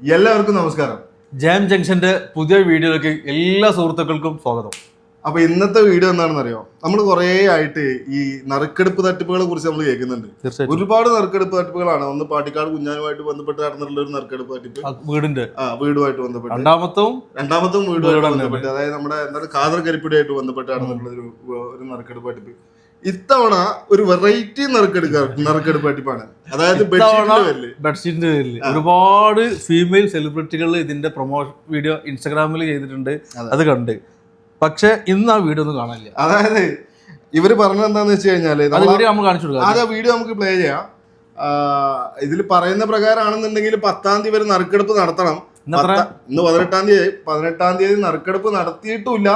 എല്ലാവർക്കും നമസ്കാരം. ജാം ജംഗ്ഷന്റെ പുതിയ വീഡിയോയിലേക്ക് എല്ലാ സുഹൃത്തുക്കൾക്കും സ്വാഗതം. അപ്പൊ ഇന്നത്തെ വീഡിയോ എന്താണെന്ന് അറിയോ നമ്മൾ കുറേ ആയിട്ട് ഈ നറുക്കെടുപ്പ് തട്ടിപ്പുകളെ കുറിച്ച് നമ്മൾ കേൾക്കുന്നുണ്ട്. ഒരുപാട് നറുക്കെടുപ്പ് തട്ടിപ്പുകളാണ്. ഒന്ന് പാട്ടിക്കാട് കുഞ്ഞാനുമായിട്ട് ബന്ധപ്പെട്ട് നടന്നിട്ടുള്ള ഒരു നറുക്കെടുപ്പ് തട്ടിപ്പ്. വീടിന്റെ. ആ വീടുമായിട്ട് ബന്ധപ്പെട്ട്. രണ്ടാമത്തും രണ്ടാമത്തും വീടുമായിട്ട് ബന്ധപ്പെട്ട്. അതായത് നമ്മുടെ എന്താണ് കാതർ കരിപ്പിടിയായിട്ട് ബന്ധപ്പെട്ട് നടന്നിട്ടുള്ള ഒരു നറുക്കെടുപ്പ് തട്ടിപ്പ്. ഇത്തവണ ഒരു വെറൈറ്റി നറുക്കെടുക്ക നറുക്കെടുപ്പ് അടിപ്പാണ് അതായത് ബെഡ്ഷീറ്റിന്റെ പേരിൽ. ഒരുപാട് ഫീമെയിൽ സെലിബ്രിറ്റികൾ ഇതിന്റെ പ്രൊമോഷൻ വീഡിയോ ഇൻസ്റ്റാഗ്രാമിൽ ചെയ്തിട്ടുണ്ട്. അത്. കണ്ട്. പക്ഷെ ഇന്ന് ആ വീഡിയോ ഒന്നും കാണാനില്ല. അതായത് ഇവർ പറഞ്ഞത് എന്താന്ന് വെച്ച് കഴിഞ്ഞാൽ അത് വീഡിയോ നമുക്ക് പ്ലേ ചെയ്യാം. ഇതിൽ പറയുന്ന പ്രകാരമാണെന്നുണ്ടെങ്കിൽ പത്താം തീയതി വരെ നറുക്കെടുപ്പ് നടത്തണം. ഇന്ന് പതിനെട്ടാം തീയതി. പതിനെട്ടാം തീയതി നറുക്കെടുപ്പ് നടത്തിയിട്ടില്ല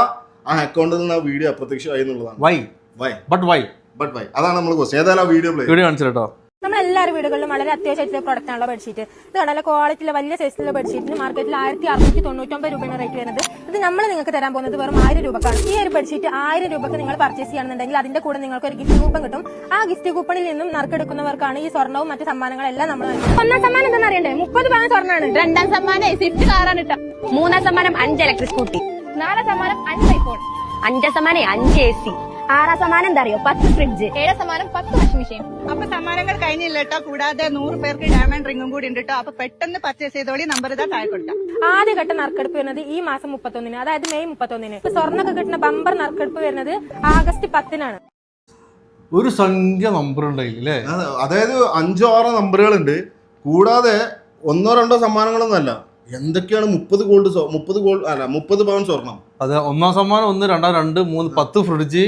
ആ അക്കൗണ്ടിൽ നിന്ന് ആ വീഡിയോ അപ്രത്യക്ഷമായി എന്നുള്ളതാണ്. Why why but why but why അതാണ് നമ്മൾ ക്വസ്റ്റ്യൻ ഏതായാലും ആ വീഡിയോ പ്ലേ വീഡിയോ കാണിച്ചു കേട്ടോ നമ്മൾ എല്ലാവരും വീടുകളിലും വളരെ അത്യാവശ്യമായിട്ടുള്ള പ്രൊഡക്റ്റ് ആണല്ലോ ബെഡ്ഷീറ്റ് ഇത് നല്ല ക്വാളിറ്റിയിലെ വലിയ സൈസിലുള്ള ബെഡ്ഷീറ്റിന് മാർക്കറ്റിൽ ആയിരത്തി അറുന്നൂറ്റി തൊണ്ണൂറ്റൊമ്പത് രൂപയാണ് റേറ്റ് വരുന്നത്. ഇത് നമ്മൾ നിങ്ങൾക്ക് തരാൻ പോകുന്നത് വെറും ആയിരം രൂപക്കാണ്. ഈ ഒരു ബെഡ്ഷീറ്റ് ആയിരം രൂപക്ക് നിങ്ങൾ പർച്ചേസ് ചെയ്യുകയാണെന്നുണ്ടെങ്കിൽ അതിന്റെ കൂടെ നിങ്ങൾക്ക് ഒരു ഗിഫ്റ്റ് കൂപ്പൺ കിട്ടും. ആ ഗിഫ്റ്റ് കൂപ്പണിൽ നിന്നും നറുക്കെടുക്കുന്നവർക്കാണ് ഈ സ്വർണവും മറ്റു സമ്മാനങ്ങളെല്ലാം നമ്മൾ. ഒന്നാം സമ്മാനം എന്താണെന്ന് അറിയണ്ടേ? മുപ്പത് പവൻ സ്വർണമാണ് രണ്ടാം സമ്മാനം സ്വിഫ്റ്റ് കാറാണ് കേട്ടോ മൂന്നാം സമ്മാനം അഞ്ച് ഇലക്ട്രിക് സ്കൂട്ടി നാലാം സമ്മാനം അഞ്ച് ഐഫോൺ അഞ്ചാം സമ്മാനം അഞ്ച് എ സി ആറാം സമാനം എന്താ അറിയോ? പത്ത് ഫ്രിഡ്ജ് ഏഴാം സമാനം പത്ത് വാഷിംഗ് മെഷീൻ അപ്പൊ സമ്മാനങ്ങൾ കഴിഞ്ഞില്ല കേട്ടോ. കൂടാതെ നൂറ് പേർക്ക് ഡയമണ്ട് റിംഗും കൂടി ഉണ്ട് കേട്ടോ. അപ്പൊ പെട്ടെന്ന് പർച്ചേസ് ചെയ്തോളി. നമ്പർ ഇതാ താഴെ കൊടുക്കാം. ആദ്യഘട്ട നറുക്കെടുപ്പ് വരുന്നത് ഈ മാസം മുപ്പത്തൊന്നിന് അതായത് മെയ് മുപ്പത്തൊന്നിന്. ഇപ്പൊ സ്വർണൊക്കെ കിട്ടുന്ന ബമ്പർ നറുക്കെടുപ്പ് വരുന്നത് ആഗസ്റ്റ് പത്തിനാണ്. ഒരു സംഖ്യ നമ്പർ ഉണ്ടായില്ല അല്ലേ അതായത് അഞ്ചോ ആറോ നമ്പറുകൾ ഉണ്ട് കൂടാതെ ഒന്നോ രണ്ടോ സമ്മാനങ്ങളൊന്നും അല്ല. എന്തൊക്കെയാണ് മുപ്പത് ഗോൾഡ് മുപ്പത് ഗോൾഡ് അല്ല മുപ്പത് പവൻ സ്വർണം? അതെ ഒന്നാം സമ്മാനം ഒന്ന് രണ്ടാം രണ്ട് മൂന്ന് പത്ത് ഫ്രിഡ്ജ്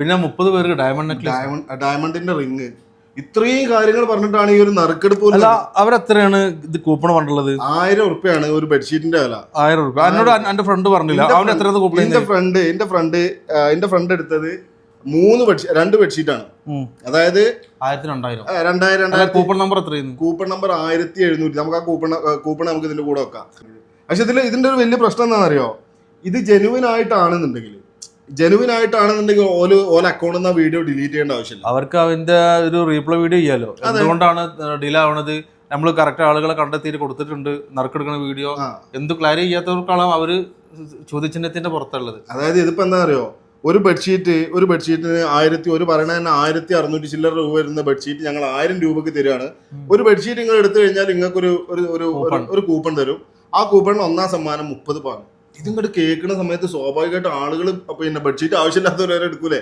പിന്നെ മുപ്പത് പേർക്ക് ഡയമണ്ട് ഡയമണ്ട് ഡയമണ്ടിന്റെ റിങ് ഇത്രയും കാര്യങ്ങൾ പറഞ്ഞിട്ടാണ് ഈ ഒരു നറുക്കെടുപ്പ് അല്ല. അവരെത്രയാണ് ഇത് കൂപ്പൺ പണ്ടുള്ളത് ആയിരം ഉറുപ്പ്യാണ് ഒരു ബെഡ്ഷീറ്റിന്റെ വില. ആയിരം രൂപ എന്നോട് എന്റെ ഫ്രണ്ട് പറഞ്ഞില്ല. അവൻ എത്ര കൂപ്പൺ എന്റെ ഫ്രണ്ട് എന്റെ ഫ്രണ്ട് എന്റെ ഫ്രണ്ട് എടുത്തത് മൂന്ന് ബെഡ്ഷീറ്റ് രണ്ട് ബെഡ്ഷീറ്റ് ആണ്. അതായത് രണ്ടായിരം രണ്ടായിരം കൂപ്പൺ നമ്പർ എത്രയാണ് കൂപ്പൺ നമ്പർ ആയിരത്തി എഴുന്നൂറ്റി. നമുക്ക് ആ കൂപ്പൺ കൂപ്പൺ നമുക്ക് ഇതിന്റെ കൂടെ വെക്കാം. പക്ഷെ ഇതിൽ ഇതിന്റെ ഒരു വലിയ പ്രശ്നം എന്താണെന്നറിയോ? ഇത് ജെനുവിൻ ആയിട്ടാണെന്നുണ്ടെങ്കിൽ ജെനുവിൻ ആയിട്ടാണെന്നുണ്ടെങ്കിൽ ഓൽ ഓല അക്കൗണ്ടിൽ നിന്ന് വീഡിയോ ഡിലീറ്റ് ചെയ്യേണ്ട ആവശ്യമില്ല. അവർക്ക് അവന്റെ ഒരു റീപ്ലൈ വീഡിയോ ചെയ്യാലോ അതുകൊണ്ടാണ് ഡിലേ ആവണത്? നമ്മൾ കറക്റ്റ് ആളുകളെ കണ്ടെത്തിയിട്ട് കൊടുത്തിട്ടുണ്ട് നറുക്കെടുക്കുന്ന വീഡിയോ. എന്ത് ക്ലാരി ചെയ്യാത്തവർക്കാണ് അവർ ചോദ്യചിഹ്നത്തിന്റെ പുറത്തുള്ളത്. അതായത് ഇതിപ്പോ എന്താ അറിയോ ഒരു ബെഡ്ഷീറ്റ് ഒരു ബെഡ്ഷീറ്റിന് ആയിരത്തി ഒരു പറയണ തന്നെ ആയിരത്തി അറുന്നൂറ്റി ചില്ലറ രൂപ വരുന്ന ബെഡ്ഷീറ്റ് ഞങ്ങൾ ആയിരം രൂപക്ക് തരികയാണ് ഒരു ബെഡ്ഷീറ്റ് നിങ്ങൾ എടുത്തു കഴിഞ്ഞാൽ നിങ്ങൾക്ക് ഒരു ഒരു ഒരു കൂപ്പൺ. തരും. ആ കൂപ്പണിന് ഒന്നാം സമ്മാനം മുപ്പത് പവൻ. ഇതിങ്ങോട്ട് കേൾക്കുന്ന സമയത്ത് സ്വാഭാവികമായിട്ട് ആളുകൾ പിന്നെ ബെഡ്ഷീറ്റ് ആവശ്യമില്ലാത്തവരെ എടുക്കൂലേ?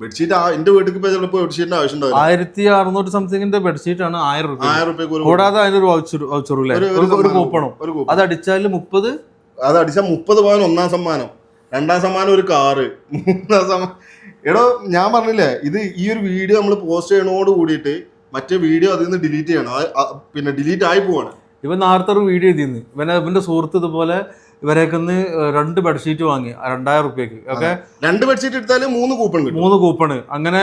ബെഡ്ഷീറ്റ് ആ എന്റെ വീട്ടിൽ പോയി ചിലപ്പോൾ ബെഡ്ഷീറ്റിന് ആവശ്യം ഉണ്ടാവും ആയിരത്തി അറുന്നൂറ്റി സംതിങ്ങിന്റെ ബെഡ്ഷീറ്റ് ആണ് ആയിരം രൂപ. ആയിരം രൂപ കൂടാതെ അതിനൊരു വൗച്ചർ ഒരു-. കൂപ്പണും അത് അടിച്ചാൽ മുപ്പത്? അത് അടിച്ചാൽ മുപ്പത് പവൻ ഒന്നാം സമ്മാനം. രണ്ടാം സമ്മാനം ഒരു കാറ്. മൂന്നാം സമ്മാനം എടോ ഞാൻ പറഞ്ഞില്ലേ ഇത് ഈ ഒരു വീഡിയോ നമ്മൾ പോസ്റ്റ് ചെയ്യണോട് കൂടിയിട്ട് മറ്റേ വീഡിയോ അതിൽ നിന്ന് ഡിലീറ്റ് ചെയ്യണം. പിന്നെ ഡിലീറ്റ് ആയി പോവാണ്. ഇവൻ നേരത്തെ ഒരു വീഡിയോ ചെയ്തിരുന്നു ഇവൻ ഇവന്റെ സുഹൃത്ത് ഇതുപോലെ ഇവരേക്കുന്ന് രണ്ട് ബെഡ്ഷീറ്റ് വാങ്ങി രണ്ടായിരം റുപ്യക്ക്. ഓക്കെ രണ്ട് ബെഡ്ഷീറ്റ് എടുത്താലും മൂന്ന് കൂപ്പൺ മൂന്ന് കൂപ്പണ് അങ്ങനെ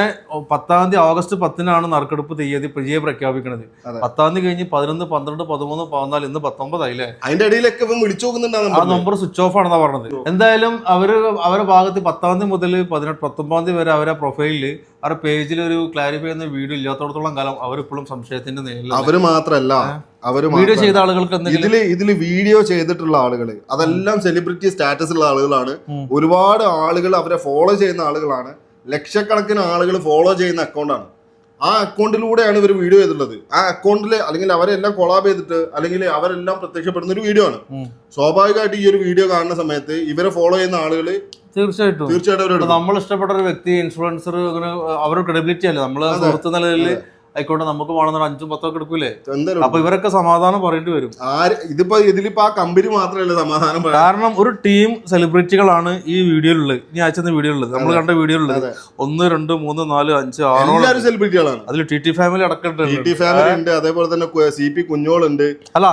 പത്താം തീയതി ഓഗസ്റ്റ് പത്തിനാണ് നറുക്കെടുപ്പ് തീയതി പ്രിയെ പ്രഖ്യാപിക്കുന്നത്. പത്താം തീയതി കഴിഞ്ഞ് പതിനൊന്ന് പന്ത്രണ്ട് പതിമൂന്ന് പതിനാല് ഇന്ന് പത്തൊമ്പതായില്ലേ? അതിന്റെ ഇടയിലൊക്കെ വിളിച്ചു ആ നമ്പർ സ്വിച്ച് ഓഫ് ആണെന്നാ പറഞ്ഞത്. എന്തായാലും അവർ അവരുടെ ഭാഗത്ത് പത്താം തീയതി മുതൽ പതിനെട്ട് പത്തൊമ്പതാം തീയതി വരെ അവരെ പ്രൊഫൈലിൽ അവരുടെ പേജിൽ ഒരു ക്ലാരിഫൈ ചെയ്യുന്ന വീഡിയോ ഇല്ലാത്തടത്തോളം കാലം അവരിപ്പോഴും സംശയത്തിന്റെ നേരിൽ അവർ മാത്രല്ല. അവർ വീഡിയോ ചെയ്ത ആളുകൾക്ക് ഇതിൽ ഇതിൽ വീഡിയോ ചെയ്തിട്ടുള്ള ആളുകൾ അതെല്ലാം സെലിബ്രിറ്റി സ്റ്റാറ്റസ് ഉള്ള ആളുകളാണ്. ഒരുപാട് ആളുകൾ അവരെ ഫോളോ ചെയ്യുന്ന ആളുകളാണ്. ലക്ഷക്കണക്കിന് ആളുകൾ ഫോളോ ചെയ്യുന്ന അക്കൗണ്ടാണ് ആ അക്കൗണ്ടിലൂടെയാണ് ഇവർ വീഡിയോ ചെയ്തിട്ടുള്ളത്. ആ അക്കൗണ്ടിൽ അല്ലെങ്കിൽ അവരെല്ലാം കൊളാബ് ചെയ്തിട്ട് അല്ലെങ്കിൽ അവരെല്ലാം പ്രത്യക്ഷപ്പെടുന്ന ഒരു വീഡിയോ ആണ്. സ്വാഭാവികമായിട്ട് ഈ ഒരു വീഡിയോ കാണുന്ന സമയത്ത് ഇവരെ ഫോളോ ചെയ്യുന്ന ആളുകൾ തീർച്ചയായിട്ടും. തീർച്ചയായിട്ടും നമ്മൾ ഇഷ്ടപ്പെട്ട ഒരു വ്യക്തി ഇൻഫ്ലുവൻസർ അങ്ങനെ അവരുടെ ക്രെഡിബിലിറ്റി അല്ലേ? നമ്മൾ. സുഹൃത്ത് നിലയിൽ ആയിക്കോട്ടെ നമുക്ക് വേണമെന്ന് അഞ്ചും പത്തോ ഒക്കെ എടുക്കൂലേ? എന്തായാലും അപ്പൊ ഇവരൊക്കെ സമാധാനം പറയേണ്ടി വരും. ആര് ഇതിപ്പോ ഇതിലിപ്പോ ആ കമ്പനി മാത്രമല്ല സമാധാനം കാരണം ഒരു ടീം സെലിബ്രിറ്റികളാണ് ഈ വീഡിയോയിലുള്ളത്. ഈ അയച്ച വീഡിയോയിലുള്ളത്. നമ്മൾ കണ്ട വീഡിയോയിലുള്ളത്. ഒന്ന് രണ്ട് മൂന്ന് നാല് അഞ്ച് ആറോളം എല്ലാവരും സെലിബ്രിറ്റികളാണ് അതിൽ ടി ടി ഫാമിലി ടി അടക്കമുണ്ട് ടി ഫാമിലി ഉണ്ട്. അതേപോലെ തന്നെ സി പി കുഞ്ഞോളുണ്ട്. അല്ല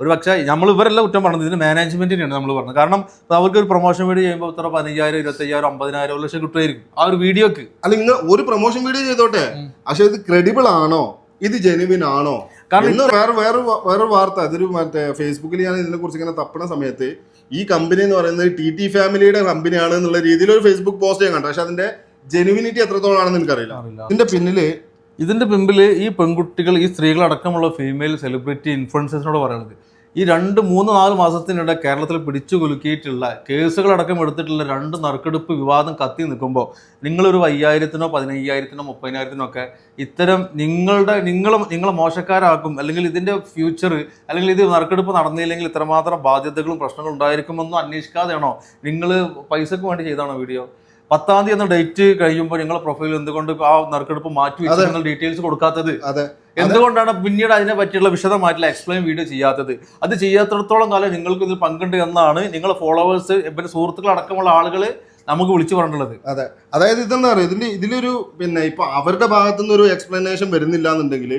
ഒരു പക്ഷേ നമ്മൾ ഇവരെല്ലാം കുറ്റം പറഞ്ഞത് ഇതിന് മാനേജ്മെന്റിനെയാണ് നമ്മൾ പറഞ്ഞത്. കാരണം അവർക്ക് ഒരു പ്രൊമോഷൻ വീഡിയോ ചെയ്യുമ്പോൾ ഇത്ര പതിനയ്യായിരം ഇരുപത്തയ്യായിരം അമ്പതിനായിരം ലക്ഷം കിട്ടുമായിരിക്കും. ആ ഒരു വീഡിയോക്ക് അല്ല നിങ്ങൾ ഒരു പ്രൊമോഷൻ വീഡിയോ ചെയ്തോട്ടെ? പക്ഷെ ഇത് ക്രെഡിബിൾ ആണോ? ഇത് ജെനുവിൻ ആണോ? കാരണം വേറെ വേറെ വേറെ വാർത്ത അതൊരു മറ്റേ ഫേസ്ബുക്കിൽ ഞാൻ ഇതിനെ കുറിച്ച് ഇങ്ങനെ തപ്പണ സമയത്ത് ഈ കമ്പനി എന്ന് പറയുന്നത് ടി ടി ഫാമിലിയുടെ കമ്പനിയാണ് എന്നുള്ള രീതിയിൽ ഒരു ഫേസ്ബുക്ക് പോസ്റ്റ് ഞാൻ കണ്ടു. പക്ഷെ അതിന്റെ ജെനുവിനിറ്റി എത്രത്തോളം ആണെന്ന് എനിക്കറിയില്ല. അറിയില്ല. ഇതിന്റെ പിന്നിൽ ഇതിന്റെ പിമ്പിൽ ഈ പെൺകുട്ടികൾ ഈ സ്ത്രീകളടക്കമുള്ള ഫീമെയിൽ സെലിബ്രിറ്റി ഇൻഫ്ലുവൻസേഴ്സിനോട് പറയുന്നത്. ഈ രണ്ട് മൂന്ന് നാല് മാസത്തിനിടെ കേരളത്തിൽ പിടിച്ചു കുലുക്കിയിട്ടുള്ള കേസുകളടക്കം എടുത്തിട്ടുള്ള രണ്ട് നറുക്കെടുപ്പ് വിവാദം കത്തി നിൽക്കുമ്പോൾ നിങ്ങളൊരു അയ്യായിരത്തിനോ പതിനയ്യായിരത്തിനോ മുപ്പതിനായിരത്തിനോ ഒക്കെ ഇത്തരം നിങ്ങളുടെ നിങ്ങൾ നിങ്ങളെ മോശക്കാരാക്കും അല്ലെങ്കിൽ ഇതിന്റെ ഫ്യൂച്ചർ അല്ലെങ്കിൽ ഇത് നറുക്കെടുപ്പ് നടന്നില്ലെങ്കിൽ ഇത്രമാത്രം ബാധ്യതകളും പ്രശ്നങ്ങളും ഉണ്ടായിരിക്കുമെന്നും അന്വേഷിക്കാതെയാണോ നിങ്ങൾ പൈസക്ക് വേണ്ടി ചെയ്താണോ വീഡിയോ? പത്താം തീയതി എന്ന ഡേറ്റ് കഴിയുമ്പോൾ നിങ്ങളെ പ്രൊഫൈൽ എന്തുകൊണ്ട് ആ നറുക്കെടുപ്പ് മാറ്റി വെച്ച് നിങ്ങൾ ഡീറ്റെയിൽസ് കൊടുക്കാത്തത്? അതെ. എന്തുകൊണ്ടാണ് പിന്നീട് അതിനെ പറ്റിയുള്ള വിശദമായിട്ടുള്ള എക്സ്പ്ലെയിൻ വീഡിയോ ചെയ്യാത്തത്? അത് ചെയ്യാത്തിടത്തോളം കാലം നിങ്ങൾക്ക് ഇതിൽ പങ്കുണ്ട് എന്നാണ് നിങ്ങളെ ഫോളോവേഴ്സ് പിന്നെ സുഹൃത്തുക്കൾ അടക്കമുള്ള ആളുകൾ നമുക്ക് വിളിച്ചു പറഞ്ഞിട്ടുള്ളത്. അതെ. അതായത് ഇതെന്താ പറയുക ഇതിന്റെ ഇതിലൊരു പിന്നെ ഇപ്പൊ അവരുടെ ഭാഗത്തുനിന്ന് ഒരു എക്സ്പ്ലനേഷൻ വരുന്നില്ല എന്നുണ്ടെങ്കിൽ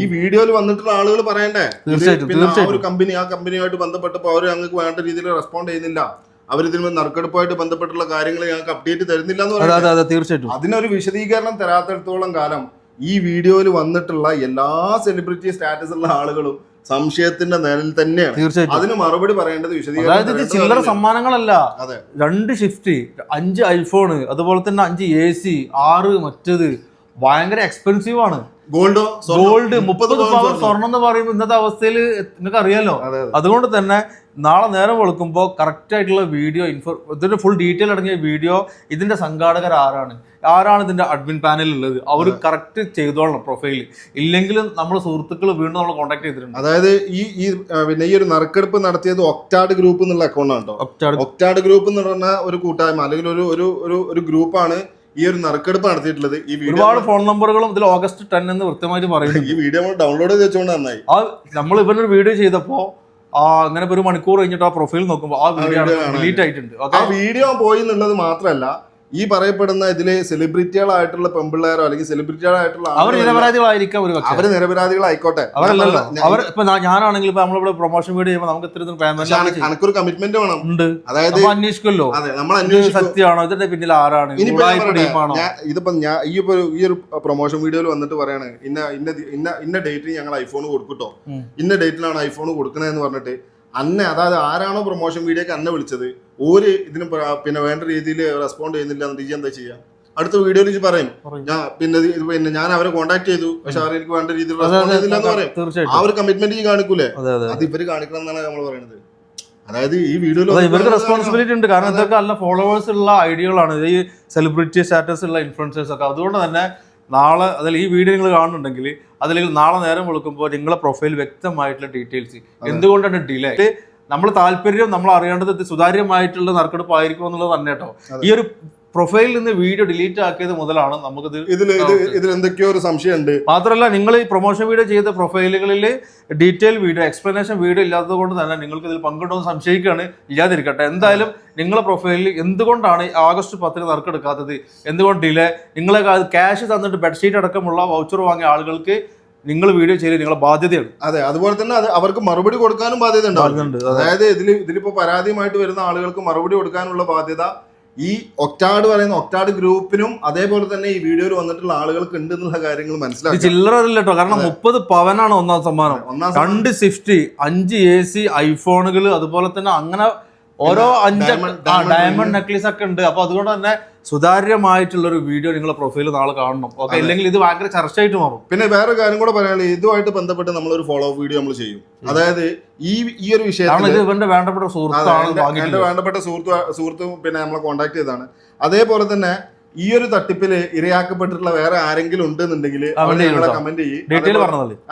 ഈ വീഡിയോയിൽ വന്നിട്ടുള്ള ആളുകൾ പറയണ്ടേ? തീർച്ചയായിട്ടും, ഒരു. കമ്പനി ആ കമ്പനിയുമായിട്ട് ബന്ധപ്പെട്ടപ്പോൾ അവർ ഞങ്ങൾക്ക് വേണ്ട രീതിയിൽ റെസ്പോണ്ട് ചെയ്യുന്നില്ല. അവർ ഇതിന് നറുക്കെടുപ്പായിട്ട് ബന്ധപ്പെട്ടുള്ള കാര്യങ്ങൾ ഞങ്ങൾക്ക് അപ്ഡേറ്റ് തരുന്നില്ല എന്ന് പറയുന്നത് തീർച്ചയായിട്ടും. അതിനൊരു വിശദീകരണം തരാത്തടത്തോളം കാലം ഈ വീഡിയോയിൽ വന്നിട്ടുള്ള എല്ലാ സെലിബ്രിറ്റി സ്റ്റാറ്റസ് ഉള്ള ആളുകളും സംശയത്തിന്റെ നിലയിൽ തന്നെയാണ്. തീർച്ചയായിട്ടും. അതിന് മറുപടി പറയേണ്ടത് വിശദീകരണം അതായത് ഇത് ചില്ലറ സമ്മാനങ്ങളല്ല. അതെ. രണ്ട് ഷിഫ്റ്റ് അഞ്ച് ഐഫോണ് അതുപോലെ തന്നെ അഞ്ച് എ സി ആറ് മറ്റത് ഭയങ്കര എക്സ്പെൻസീവ് ആണ്. ഗോൾഡോ? ഗോൾഡ് മുപ്പത് പവൻ. സ്വർണം. എന്ന് പറയുമ്പോൾ ഇന്നത്തെ അവസ്ഥയിൽ നിങ്ങൾക്ക് അറിയാലോ അതെ അതെ. അതുകൊണ്ട് തന്നെ നാളെ നേരം വെളുക്കുമ്പോൾ കറക്റ്റ് ആയിട്ടുള്ള വീഡിയോ ഇൻഫോ ഇതിന്റെ ഫുൾ ഡീറ്റെയിൽ അടങ്ങിയ വീഡിയോ ഇതിന്റെ സംഘാടകർ ആരാണ്? ആരാണ് ഇതിന്റെ അഡ്മിൻ പാനലിൽ ഉള്ളത്? അവർ കറക്റ്റ് ചെയ്തോളണം പ്രൊഫൈൽ ഇല്ലെങ്കിലും നമ്മൾ സുഹൃത്തുക്കൾ വീണ്ടും നമ്മൾ കോൺടാക്ട് ചെയ്തിട്ടുണ്ട്. അതായത് ഈ ഈ പിന്നെ ഈ ഒരു നറുക്കെടുപ്പ് നടത്തിയത് ഒക്ടാഡ് ഗ്രൂപ്പ് എന്നുള്ള അക്കൗണ്ട് ആണ് കേട്ടോ ഒക്ടാഡ്. ഗ്രൂപ്പ് എന്ന് പറഞ്ഞ ഒരു കൂട്ടായ്മ അല്ലെങ്കിൽ ഒരു ഒരു ഒരു ഗ്രൂപ്പാണ് ഈ ഒരു നറുക്കെടുപ്പ് നടത്തിയിട്ടുള്ളത് ഈ വീഡിയോ ഒരുപാട് ഫോൺ നമ്പറുകളും ഇതിൽ ഓഗസ്റ്റ് ടെൻ എന്ന് കൃത്യമായിട്ട് പറയുന്നുണ്ട്. ഈ വീഡിയോ നമ്മൾ ഡൗൺലോഡ് ചെയ്ത് വെച്ചുകൊണ്ട് നന്നായി. ആ നമ്മൾ ഇവരുടെ വീഡിയോ ചെയ്തപ്പോ ആ അങ്ങനെ ഒരു മണിക്കൂർ കഴിഞ്ഞിട്ട് ആ പ്രൊഫൈൽ നോക്കുമ്പോൾ ആ വീഡിയോ ഡിലീറ്റ് ആയിട്ടുണ്ട്. ആ വീഡിയോ പോയി എന്നുള്ളത് മാത്രമല്ല ഈ പറയപ്പെടുന്ന ഇതിൽ സെലിബ്രിറ്റികളായിട്ടുള്ള പെമ്പിള്ളേരോ അല്ലെങ്കിൽ സെലിബ്രിറ്റികളായിട്ടുള്ള അവർ. നിരപരാധികളായിരിക്കാം ഒരു അവർ നിരപരാധികളായിക്കോട്ടെ. അവരല്ലല്ലോ. അവർ ഇപ്പൊ ഞാനാണെങ്കിൽ ഇപ്പൊ നമ്മളിവിടെ പ്രൊമോഷൻ വീഡിയോ ചെയ്യുമ്പോൾ നമുക്ക് ഇത്തരത്തിൽ പേയ്മെന്റ് അനക്കൊരു കമ്മിറ്റ്മെന്റ് വേണം. ഉണ്ട്. അതായത് അന്വേഷിക്കുമല്ലോ. അതെ നമ്മൾ അന്വേഷിക്കും. സത്യമാണോ? ഇതിന്റെ പിന്നിൽ ആരാണ്? ഇതിപ്പോ ഞാൻ ഈ ഈ ഒരു പ്രൊമോഷൻ വീഡിയോയിൽ വന്നിട്ട് പറയാണ് ഇന്ന ഇന്ന ഇന്ന ഇന്ന ഡേറ്റിൽ ഞങ്ങൾ ഐഫോൺ കൊടുക്കട്ടോ. ഇന്ന ഡേറ്റിലാണ് ഐഫോൺ കൊടുക്കണതെന്ന് പറഞ്ഞിട്ട് അന്നെ അതായത് ആരാണോ പ്രൊമോഷൻ വീഡിയോക്ക് അന്നെ വിളിച്ചത് ഒരു ഇതിന് പിന്നെ വേണ്ട രീതിയിൽ റെസ്പോണ്ട് ചെയ്യുന്നില്ല എന്നിട്ട് എന്താ ചെയ്യാ? അടുത്ത വീഡിയോയിൽ ഇജ്ജ് പറയും. ഞാൻ പിന്നെ പിന്നെ ഞാൻ അവരെ കോൺടാക്ട് ചെയ്തു പക്ഷെ അവർ എനിക്ക് വേണ്ട രീതിയിൽ റെസ്പോണ്ട് ചെയ്തില്ല എന്ന് പറയും. ആ ഒരു കമ്മിറ്റ്മെന്റ് ഈ കാണിക്കൂലേ? അത് ഇവർ കാണിക്കണം എന്നാണ് നമ്മൾ പറയുന്നത് അതായത് ഈ വീഡിയോയിൽ ഇവർക്ക് റെസ്പോൺസിബിലിറ്റി ഉണ്ട്. കാരണം ഇതൊക്കെ നല്ല ഫോളോവേഴ്സ് ഉള്ള ഐഡിയകളാണ് ഈ സെലിബ്രിറ്റി സ്റ്റാറ്റസ് ഉള്ള ഇൻഫ്ലുവൻസേഴ്സ് ഒക്കെ. അതുകൊണ്ട് തന്നെ നാളെ അതിൽ ഈ വീഡിയോ നിങ്ങൾ കാണുന്നുണ്ടെങ്കിൽ അതിലേക്ക് നാളെ നേരം വിളിക്കുമ്പോൾ നിങ്ങളെ പ്രൊഫൈൽ വ്യക്തമായിട്ടുള്ള ഡീറ്റെയിൽസ് എന്തുകൊണ്ടാണ് ഡിലേ നമ്മൾ താല്പര്യം നമ്മൾ അറിയേണ്ടത് സുതാര്യമായിട്ടുള്ള നറുക്കെടുപ്പ് ആയിരിക്കും എന്നുള്ളത് തന്നെ കേട്ടോ. ഈ ഒരു പ്രൊഫൈലിൽ നിന്ന് വീഡിയോ ഡിലീറ്റ് ആക്കിയത് മുതലാണ് നമുക്ക് ഇതിൽ ഇത് ഇതിൽ എന്തൊക്കെയോ ഒരു സംശയമുണ്ട്. മാത്രമല്ല നിങ്ങൾ ഈ പ്രൊമോഷൻ വീഡിയോ ചെയ്ത പ്രൊഫൈലുകളിൽ ഡീറ്റെയിൽ വീഡിയോ എക്സ്പ്ലനേഷൻ വീഡിയോ ഇല്ലാത്തത് കൊണ്ട് തന്നെ നിങ്ങൾക്ക് ഇതിൽ പങ്കിടുമെന്ന് സംശയിക്കുകയാണ്. ഇല്ലാതിരിക്കട്ടെ. എന്തായാലും നിങ്ങളെ പ്രൊഫൈലിൽ എന്തുകൊണ്ടാണ് ആഗസ്റ്റ് പത്തിന് നറുക്കെടുക്കാത്തത്? എന്തുകൊണ്ട് ഡിലേ? നിങ്ങളെ ക്യാഷ് തന്നിട്ട് ബെഡ്ഷീറ്റ് അടക്കമുള്ള വൗച്ചർ വാങ്ങിയ ആളുകൾക്ക് നിങ്ങൾ വീഡിയോ ചെയ്ത് നിങ്ങളെ ബാധ്യതയാണ്. അതെ അതുപോലെ തന്നെ അത് അവർക്ക് മറുപടി കൊടുക്കാനും ബാധ്യത ഉണ്ടാകുന്നുണ്ട്. അതായത് ഇതിൽ ഇതിലിപ്പോ പരാതിയുമായിട്ട് വരുന്ന ആളുകൾക്ക് മറുപടി കൊടുക്കാനുള്ള ബാധ്യത ഈ ഒക്ടാഡ് പറയുന്ന ഒക്ടാഡ് ഗ്രൂപ്പിനും അതേപോലെ തന്നെ ഈ വീഡിയോയിൽ വന്നിട്ടുള്ള ആളുകൾക്ക് ഉണ്ട് എന്നുള്ള കാര്യങ്ങൾ മനസ്സിലാക്കി. ചില്ലറ അല്ല കേട്ടോ. കാരണം മുപ്പത് പവനാണ് ഒന്നാം സമ്മാനം. രണ്ട് സ്വിഫ്റ്റ് അഞ്ച് എ സി ഐഫോണുകൾ അതുപോലെ തന്നെ അങ്ങനെ ഓരോ അഞ്ച് ഡയമണ്ട് നെക്ലേസ് ഒക്കെ ഉണ്ട്. അപ്പൊ അതുകൊണ്ട് തന്നെ സുതാര്യമായിട്ടുള്ള ഒരു വീഡിയോ നിങ്ങളെ പ്രൊഫൈൽ നാളെ കാണണം. ഓക്കെ ഇല്ലെങ്കിൽ ഇത് ഭയങ്കര ചർച്ചയായിട്ട് മാറും. പിന്നെ വേറെ കാര്യം കൂടെ പറയാനുള്ളത് ഇതുമായിട്ട് ബന്ധപ്പെട്ട് നമ്മൾ ഒരു ഫോളോ അപ്പ് വീഡിയോ നമ്മൾ ചെയ്യും അതായത് ഈ ഈ ഒരു വിഷയം ഇത് ഇവന്റെ വേണ്ടപ്പെട്ട സുഹൃത്താണ് എന്റെ- വേണ്ടപ്പെട്ട സുഹൃത്ത് സുഹൃത്തും പിന്നെ നമ്മളെ കോൺടാക്ട് ചെയ്താണ് അതേപോലെ തന്നെ ഈ ഒരു തട്ടിപ്പിൽ ഇരയാക്കപ്പെട്ടിട്ടുള്ള വേറെ ആരെങ്കിലും ഉണ്ടെന്നുണ്ടെങ്കിൽ Comment കമന്റ് ചെയ്യും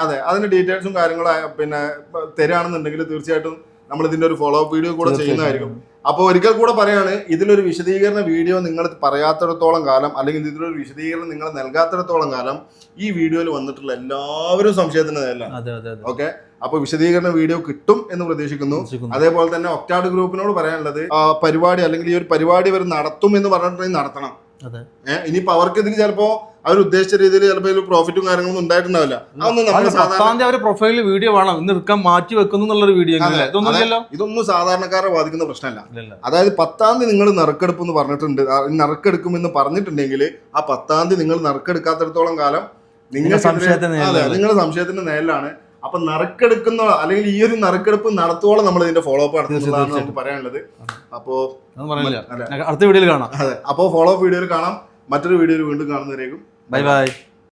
അതെ അതിന്റെ ഡീറ്റെയിൽസും കാര്യങ്ങളും പിന്നെ തരികയാണെന്നുണ്ടെങ്കിൽ തരാണെന്നുണ്ടെങ്കിൽ തീർച്ചയായിട്ടും നമ്മൾ ഇതിന്റെ ഒരു ഫോളോ അപ്പ് വീഡിയോ കൂടെ ചെയ്യുന്നതായിരിക്കും. അപ്പോൾ ഒരിക്കൽ കൂടെ പറയാണ് ഇതിലൊരു വിശദീകരണ വീഡിയോ നിങ്ങൾ പറയാത്തിടത്തോളം കാലം അല്ലെങ്കിൽ ഇതിലൊരു വിശദീകരണം നിങ്ങൾ നൽകാത്തിടത്തോളം കാലം ഈ വീഡിയോയിൽ വന്നിട്ടുള്ള എല്ലാവരും സംശയത്തിന് അതെ ഓക്കെ? അപ്പൊ വിശദീകരണ വീഡിയോ കിട്ടും എന്ന് പ്രതീക്ഷിക്കുന്നു. അതേപോലെ തന്നെ ഒക്ടാഡ് ഗ്രൂപ്പിനോട് പറയാനുള്ളത് പരിപാടി അല്ലെങ്കിൽ ഈ ഒരു പരിപാടി വരെ നടത്തും എന്ന് പറഞ്ഞിട്ടുണ്ടെങ്കിൽ നടത്തണം. ഇനിയിപ്പോ അവർക്ക് ഇതിന് ചിലപ്പോ അവർ ഉദ്ദേശിച്ച രീതിയിൽ ചിലപ്പോൾ ഇതിൽ പ്രോഫിറ്റും കാര്യങ്ങളൊന്നും ഉണ്ടായിട്ടുണ്ടാവില്ല. അതൊന്നും നമ്മൾ സാധാരണ പ്രൊഫൈലിൽ വീഡിയോ വേണം. ഇന്ന് എടുക്കാൻ മാറ്റി വെക്കുന്നു എന്നുള്ളൊരു വീഡിയോ ഇതൊന്നും സാധാരണക്കാരെ ബാധിക്കുന്ന പ്രശ്നമല്ല. അതായത് പത്താം തീയതി നിങ്ങൾ നറുക്കെടുപ്പ് എന്ന് പറഞ്ഞിട്ടുണ്ട്. നറുക്കെടുക്കുമെന്ന് പറഞ്ഞിട്ടുണ്ടെങ്കിൽ ആ പത്താം തീയതി നിങ്ങൾ നറുക്കെടുക്കാത്തിടത്തോളം കാലം നിങ്ങൾ സംശയത്തിന്റെ നേരിലാണ്. അപ്പൊ നറുക്കെടുക്കുന്ന അല്ലെങ്കിൽ ഈ ഒരു നറുക്കെടുപ്പ് നടത്തോളം നമ്മൾ ഇതിന്റെ ഫോളോ അപ്പ് നടത്തുന്നതാണ്. നമുക്ക് പറയാനുള്ളത്. അപ്പോ അടുത്ത വീഡിയോയിൽ കാണാം. അതെ. അപ്പോ ഫോളോ അപ്പ് വീഡിയോയിൽ കാണാം. മറ്റൊരു വീഡിയോയിൽ വീണ്ടും കാണുന്നവരേക്കും ബൈ ബൈ